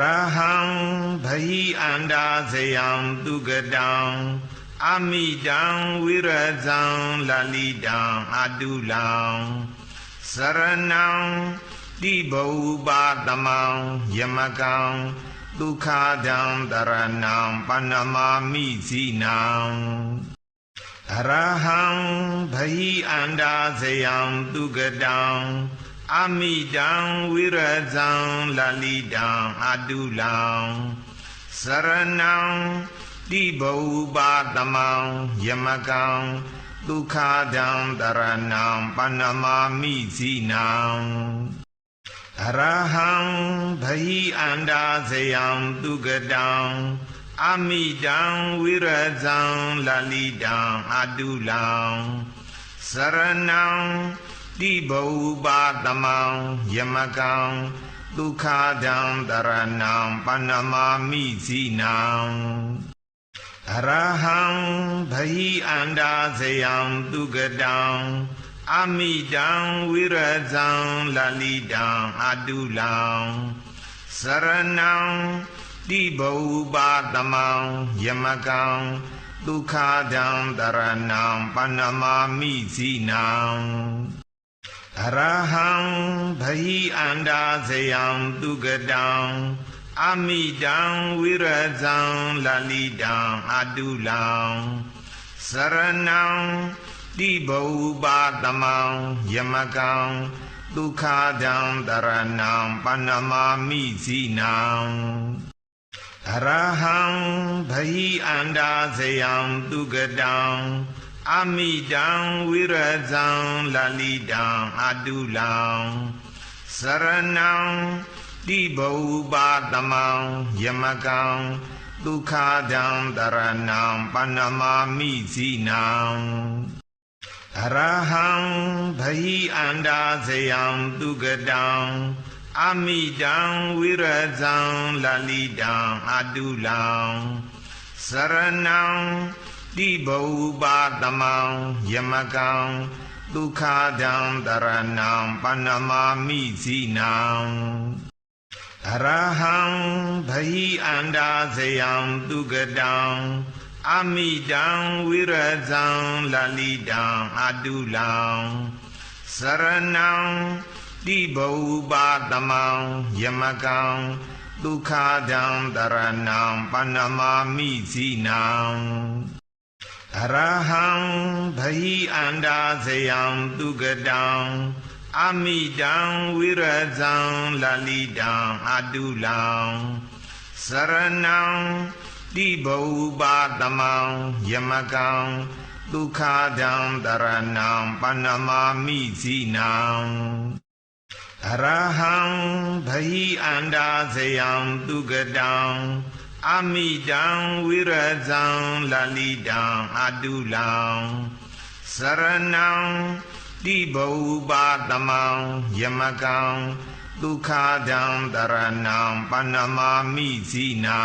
ရဟံဘဟိအန္တာဇယံသူကတံအမိတံဝိရဇံလလိတံအတုလံစရဏံတိဘုပါတမံယမကံဒုက္ခဒံတရဏံပဏ္ဏမာမိစီနံအရဟံဘဟိအန္တာဇယံသူကတံ အမိတံဝိရဇံလလိတံအတုလံစရဏံတိဘုပါတမံယမကံဒုက္ခဒံတရဏံပဏ္ဏမာမိစီနံအရဟံဘဟိအန္တာဇယံသူကတံအမိတံဝိရဇံလလိတံအတုလံစရဏံ တိဘုပါတမံယမကံဒုက္ခဒံတရဏံပဏ္ဏမာမိစီနံအရဟံဘဟိအန္တာဇယံသူကတံအမိတံဝိရဇံလလိတံအတုလံစရဏံတိဘုပါတမံယမကံဒုက္ခဒံတရဏံပဏ္ဏမာမိစီနံ အရဟံဘဟိအန္တာဇယံသူကတံအမိတံဝိရဇံလလိတံအတုလံစရဏံတိဘုပါတမံယမကံဒုက္ခဒံတရဏံပဏ္ဏမာမိစီနံအရဟံဘဟိအန္တာဇယံသူကတံ အမိတံဝိရဇံလလိတံအတုလံစရဏံတိဘုပါတမံယမကံဒုက္ခဒံတရဏံပဏ္ဏမာမိစီနံအရဟံဘဟိအန္တာဇယံသူကတံအမိတံဝိရဇံလလိတံအတုလံစရဏံ တိဘုပါတမံယမကံဒုက္ခဒံတရဏံပဏ္ဏမာမိစီနံအရဟံဘဟိအန္တာဇယံသူကတံအမိတံဝိရဇံလလိတံအတုလံစရဏံတိဘုပါတမံယမကံဒုက္ခဒံတရဏံပဏ္ဏမာမိစီနံ အရဟံဘဟိအန္တာဇယံသူကတံအမိတံဝိရဇံလလိတံအတုလံစရဏံတိဘုပါတမံယမကံဒုက္ခဒံတရဏံပဏ္ဏမာမိစီနံအရဟံဘဟိအန္တာဇယံသူကတံ အမိတံဝိရဇံလလိတံအတုလံစရဏံတိဘုပါတမံယမကံဒုက္ခဒံတရဏံပဏ္ဏမာမိစီနံ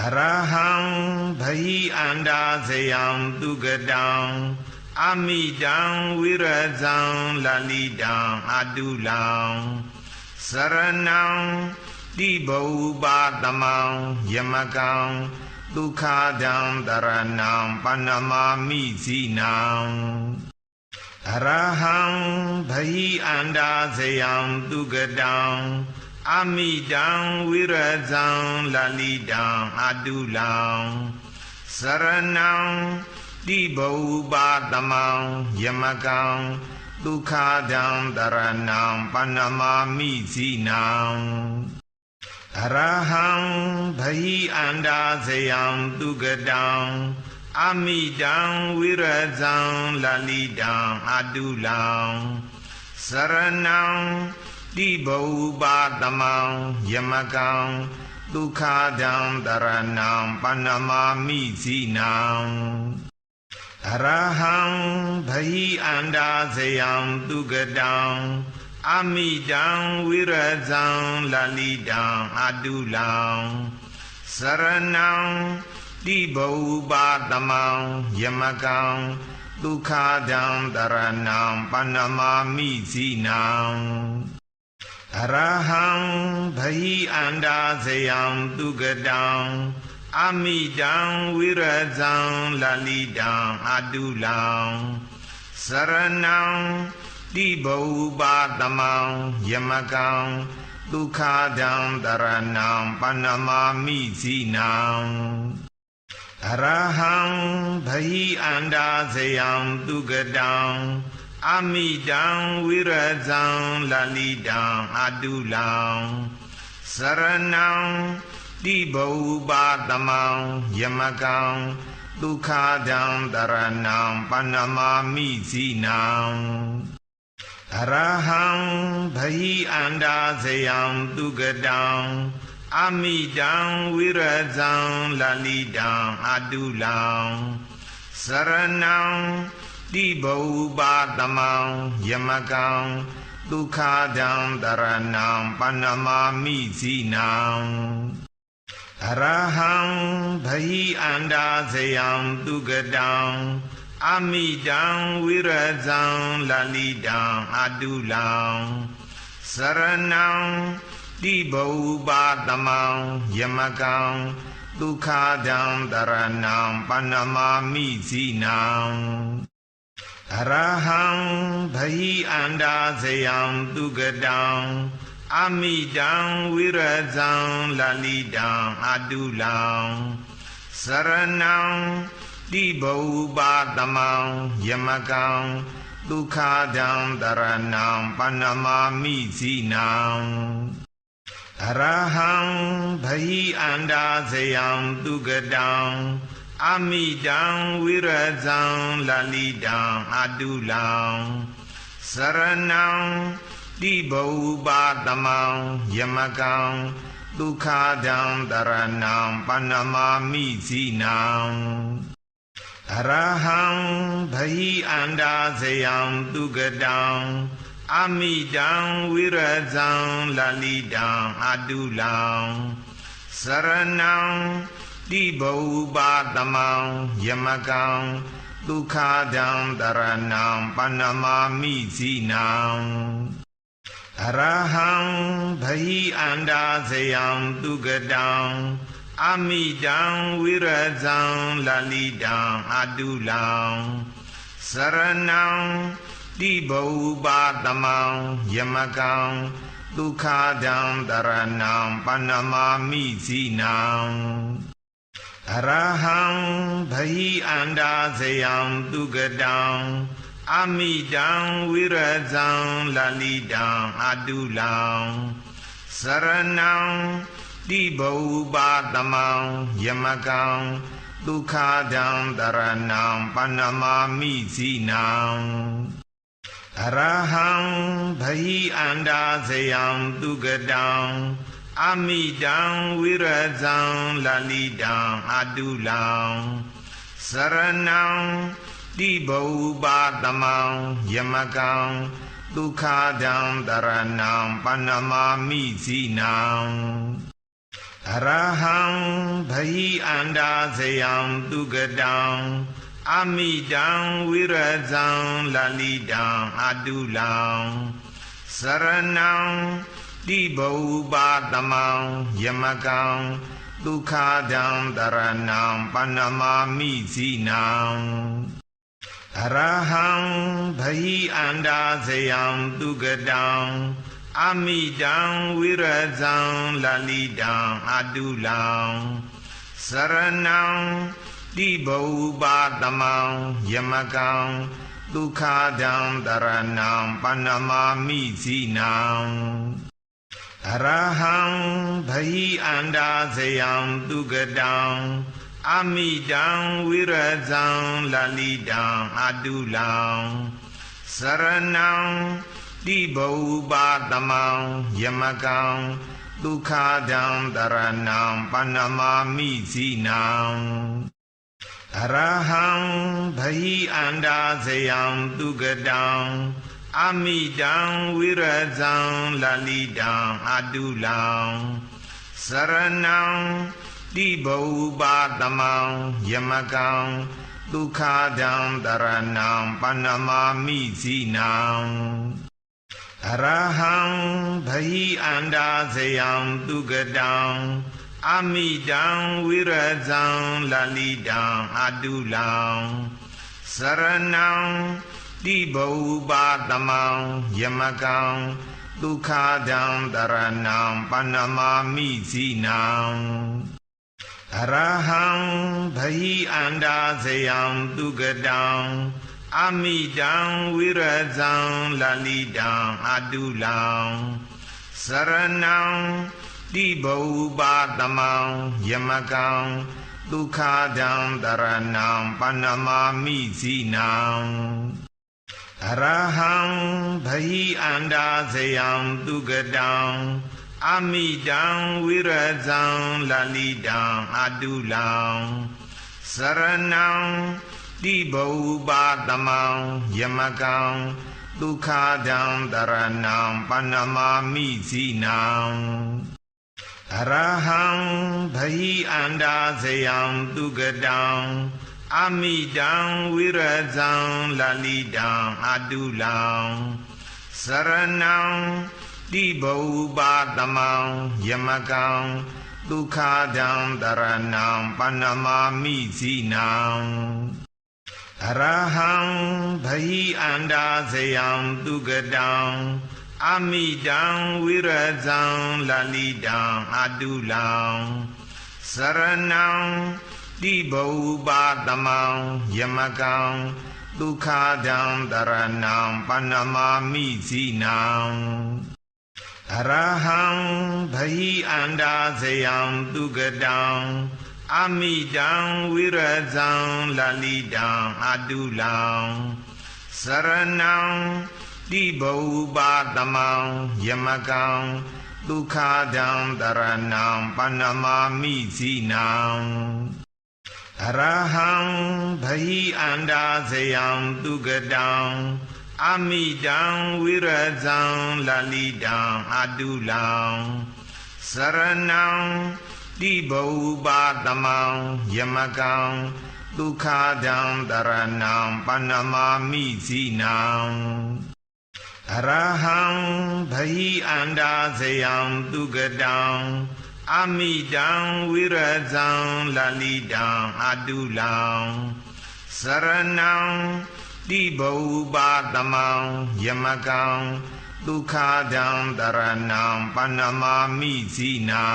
အရဟံဘဟိအန္တာဇယံသူကတံအမိတံဝိရဇံလလိတံအတုလံစရဏံ တိဘုပါတမံယမကံဒုက္ခဒံတရဏံပဏ္ဏမာမိစီနံအရဟံဘဟိအန္တာဇယံသူကတံအမိတံဝိရဇံလလိတံအတုလံစရဏံတိဘုပါတမံယမကံဒုက္ခဒံတရဏံပဏ္ဏမာမိစီနံ အရဟံဘဟိအန္တာဇယံသူကတံအမိတံဝိရဇံလလိတံအတုလံစရဏံတိဘုပါတမံယမကံဒုက္ခဒံတရဏံပဏ္ဏမာမိစီနံအရဟံဘဟိအန္တာဇယံသူကတံ အမိတံဝိရဇံလလိတံအတုလံစရဏံတိဘုပါတမံယမကံဒုက္ခဒံတရဏံပဏ္ဏမာမိစီနံအအရဟံဘဟိအန္တာဇယံသူကတံအမိတံဝိရဇံလလိတံအတုလံစရဏံ တိဘုပါတမံယမကံဒုက္ခဒံတရဏံပဏမာမိစီနံအရဟံဘဟိအန္တာဇယံသူကတံအမိတံဝိရဇံလလိတံအတုလံစရဏံတိဘုပါတမံယမကံဒုက္ခဒံတရဏံပဏမာမိစီနံအ ရဟံဘဟိအန္တာဇယံသူကတံအမိတံဝိရဇံလလိတံအတုလံစရဏံတိဘုပါတမံယမကံဒုက္ခဒံတရဏံပဏမာမိစီနံအရဟံဘဟိအန္တာဇယံသူကတံ အမိတံဝိရဇံလလိတံအတုလံစရဏံတိဘုပါတမံယမကံဒုက္ခဒံတရဏံပဏမာမိစီနံအရဟံဘဟိအန္တာဇယံသူကတံအမိတံဝိရဇံလလိတံအတုလံစရဏံ တိဘုပါတမံယမကံဒုက္ခဒံတရဏံပဏမာမိစီနံအရဟံဘဟိအန္တာဇယံသူကတံအမိတံဝိရဇံလလိတံအတုလံစရဏံတိဘုပါတမံယမကံဒုက္ခဒံတရဏံပဏမာမိစီနံ အရဟံဘဟိအန္တာဇယံသူကတံအမိတံဝိရဇံလလိတံအတုလံစရဏံတိဘုပါတမံယမကံဒုက္ခဒံတရဏံပဏမာမိစီနံအရဟံဘဟိအန္တာဇယံသူကတံ အမိတံဝိရဇံလလိတံအတုလံစရဏံတိဘုပါတမံယမကံဒုက္ခဒံတရဏံပဏမာမိစီနံအရဟံဘဟိအန္တာဇယံသူကတံအမိတံဝိရဇံလလိတံအတုလံစရဏံ တိဘုပါတမံယမကံဒုက္ခဒံတရဏံပဏမာမိစီနံအရဟံဘဟိအန္တာဇယံသူကတံအမိတံဝိရဇံလလိတံအတုလံစရဏံတိဘုပါတမံယမကံဒုက္ခဒံတရဏံပဏမာမိစီနံ အရဟံဘဟိအန္တာဇယံသူကတံအမိတံဝိရဇံလလိတံအတုလံစရဏံတိဘုပါတမံယမကံဒုက္ခဒံတရဏံပဏမာမိစီနံအရဟံဘဟိအန္တာဇယံသူကတံ အမိတံဝိရဇံလလိတံအတုလံစရဏံတိဘုပါတမံယမကံဒုက္ခဒံတရဏံပဏမာမိစီနံအရဟံဘဟိအန္တာဇယံသူကတံအမိတံဝိရဇံလလိတံအတုလံစရဏံ တိဘုပါတမံယမကံဒုက္ခဒံတရဏံပဏမာမိစီနံအရဟံဘဟိအန္တာဇယံသူကတံအမိတံဝိရဇံလလိတံအတုလံစရဏံတိဘုပါတမံယမကံဒုက္ခဒံတရဏံပဏမာမိစီနံအအ ရဟံဘဟိအန္တာဇယံသူကတံအမိတံဝိရဇံလလိတံအတုလံစရဏံတိဘုပါတမံယမကံဒုက္ခဒံတရဏံပဏမာမိဇိနံအရဟံဘဟိအန္တာဇယံသူကတံ အမိတံဝိရဇံလလိတံအတုလံစရဏံတိဘုပါတမံယမကံဒုက္ခဒံတရဏံပဏမာမိဇိနံအရဟံဘဟိအန္တာဇယံသူကတံအမိတံဝိရဇံလလိတံအတုလံစရဏံ တိဘုပါတမံယမကံဒုက္ခဒံတရဏံပဏမာမိဇိနံအရဟံဘဟိအန္တာဇယံသူကတံအမိတံဝိရဇံလလိတံအတုလံစရဏံတိဘုပါတမံယမကံဒုက္ခဒံတရဏံပဏမာမိဇိနံ အရဟံဘဟိအန္တာဇယံသူကတံအမိတံဝိရဇံလလိတံအတုလံစရဏံတိဘုပါတမံယမကံဒုက္ခဒံတရဏံပဏမာမိဇိနံအရဟံဘဟိအန္တာဇယံသူကတံ အမိတံဝိရဇံလလိတံအတုလံစရဏံတိဘုပါတမံယမကံဒုက္ခဒံတရဏံပဏမာမိဇိနံအရဟံဘဟိအန္တာဇယံသူကတံအမိတံဝိရဇံလလိတံအတုလံစရဏံ တိဘုပါတမံယမကံဒုက္ခဒံတရဏံပဏမာမိဇိနံအရဟံဘဟိအန္တာဇယံသူကတံအမိတံဝိရဇံလလိတံအတုလံစရဏံတိဘုပါတမံယမကံဒုက္ခဒံတရဏံပဏမာမိဇိနံ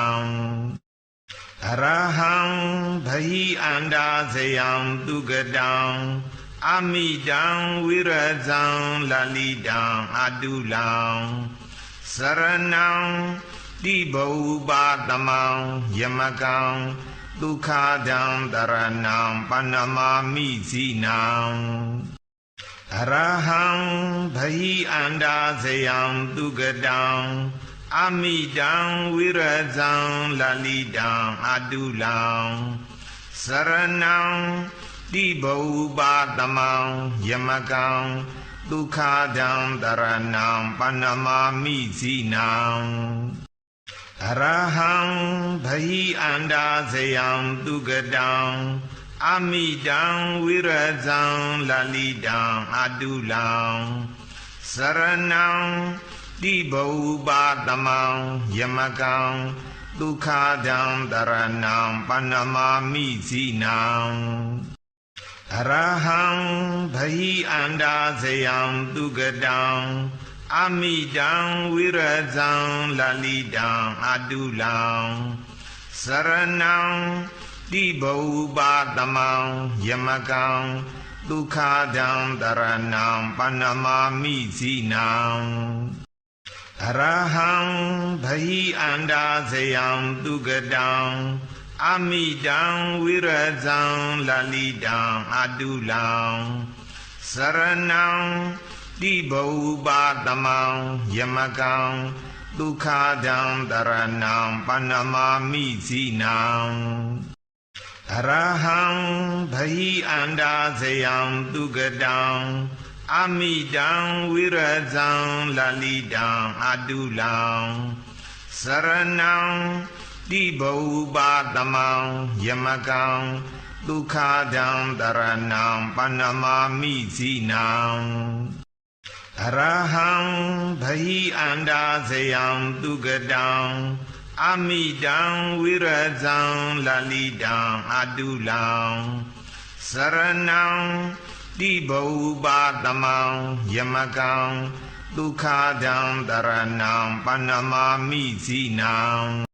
အရဟံဘဟိအန္တာဇယံသူကတံအမိတံဝိရဇံလလိတံအတုလံစရဏံတိဘုပါတမံယမကံဒုက္ခဒံတရဏံပဏမာမိဇိနံအရဟံဘဟိအန္တာဇယံသူကတံ အမိတံဝိရဇံလလိတံအတုလံစရဏံတိဘုပါတမံယမကံဒုက္ခဒံတရဏံပဏမာမိဇိနံအရဟံဘဟိအန္တာဇယံသူကတံအမိတံဝိရဇံလလိတံအတုလံစရဏံ တိဘုပါတမံယမကံဒုက္ခဒံတရဏံပဏမာမိဇိနံအရဟံဘဟိအန္တာဇယံသူကတံအမိတံဝိရဇံလလိတံအတုလံစရဏံတိဘုပါတမံယမကံဒုက္ခဒံတရဏံပဏမာမိဇိနံ အရဟံဘဟိအန္တာဇယံသူကတံအမိတံဝိရဇံလလိတံအတုလံစရဏံတိဘုပါတမံယမကံဒုက္ခဒံတရဏံပဏမာမိဇိနံအရဟံဘဟိအန္တာဇယံသူကတံ အမိတံဝိရဇံလလိတံအတုလံစရဏံတိဘုပါတမံယမကံဒုက္ခဒံတရဏံပဏမာမိဇိနံအအရဟံဘဟိအန္တာဇယံသူကတံအမိတံဝိရဇံလလိတံအတုလံစရဏံ တိဘူပါတမံယမကံဒုက္ခဒံတရဏံပဏ္ဏမာမိဇိနံ